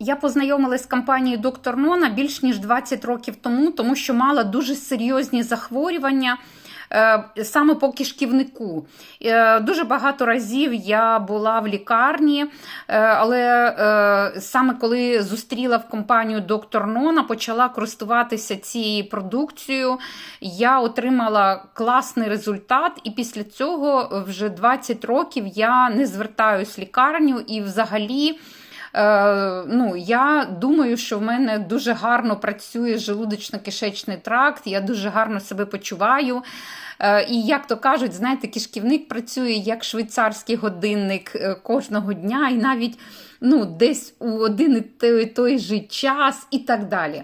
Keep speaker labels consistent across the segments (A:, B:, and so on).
A: Я познайомилась з компанією Доктор Нона більш ніж 20 років тому, тому що мала дуже серйозні захворювання. е, Саме по кишківнику. Е, Дуже багато разів я була в лікарні, е, але саме коли зустріла в компанію Доктор Нона, почала користуватися цією продукцією, я отримала класний результат, і після цього вже 20 років я не звертаюсь в лікарню і взагалі. Е, ну, я думаю, що в мене дуже гарно працює желудочно-кишечний тракт, я дуже гарно себе почуваю. Е, і як то кажуть, знаєте, кишківник працює як швейцарський годинник е, кожного дня, і навіть ну, десь у один і той, же час, і так далі.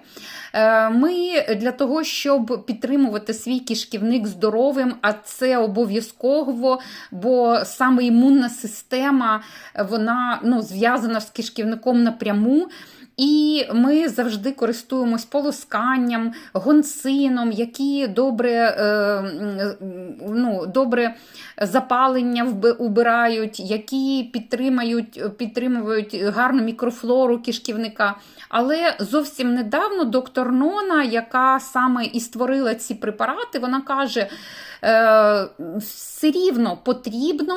A: Е, Ми для того, щоб підтримувати свій кишківник здоровим, а це обов'язково, бо саме імунна система вона ну, зв'язана з кишківником напряму. І ми завжди користуємось полосканням, гонсином, які добре, е, ну, добре запалення убирають, які підтримують, підтримують гарну мікрофлору кишківника. Але зовсім недавно доктор Нона, яка саме і створила ці препарати, вона каже: е, все рівно потрібно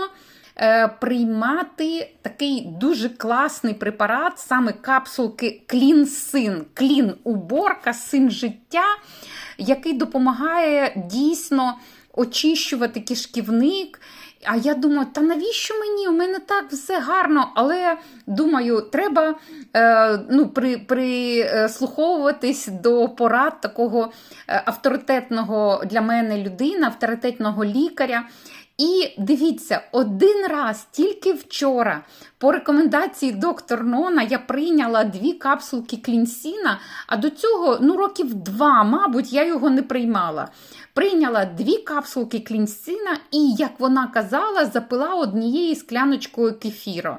A: приймати такий дуже класний препарат, саме капсулки Клін Син. Клін уборка, син життя, який допомагає дійсно очищувати кишківник. А я думаю, та навіщо мені? У мене так все гарно. Але думаю, треба е, ну, при, прислуховуватись до порад такого е, авторитетного для мене людини, авторитетного лікаря. І дивіться, один раз тільки вчора, по рекомендації доктор Нона, я прийняла дві капсулки клінсіна, а до цього ну, років два, мабуть, я його не приймала. Прийняла дві капсулки клінсіна і, як вона казала, запила однією скляночкою кефіру.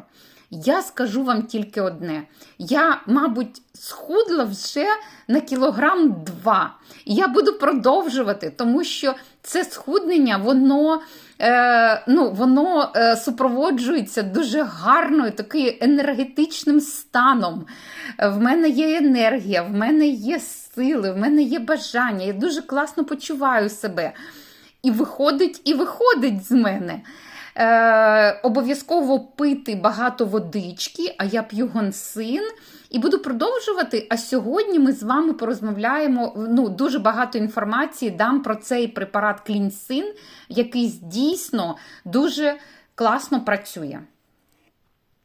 A: Я скажу вам тільки одне: я, мабуть, схудла вже на кілограм два. І я буду продовжувати, тому що це схуднення, воно, е, ну, воно е, супроводжується дуже гарною, таким енергетичним станом. В мене є енергія, в мене є сили, в мене є бажання. Я дуже класно почуваю себе. І виходить, і виходить з мене. Е, обов'язково пити багато водички, а я п'ю гонсин. І буду продовжувати. А сьогодні ми з вами порозмовляємо. Ну, дуже багато інформації дам про цей препарат Клінсин, який дійсно дуже класно працює.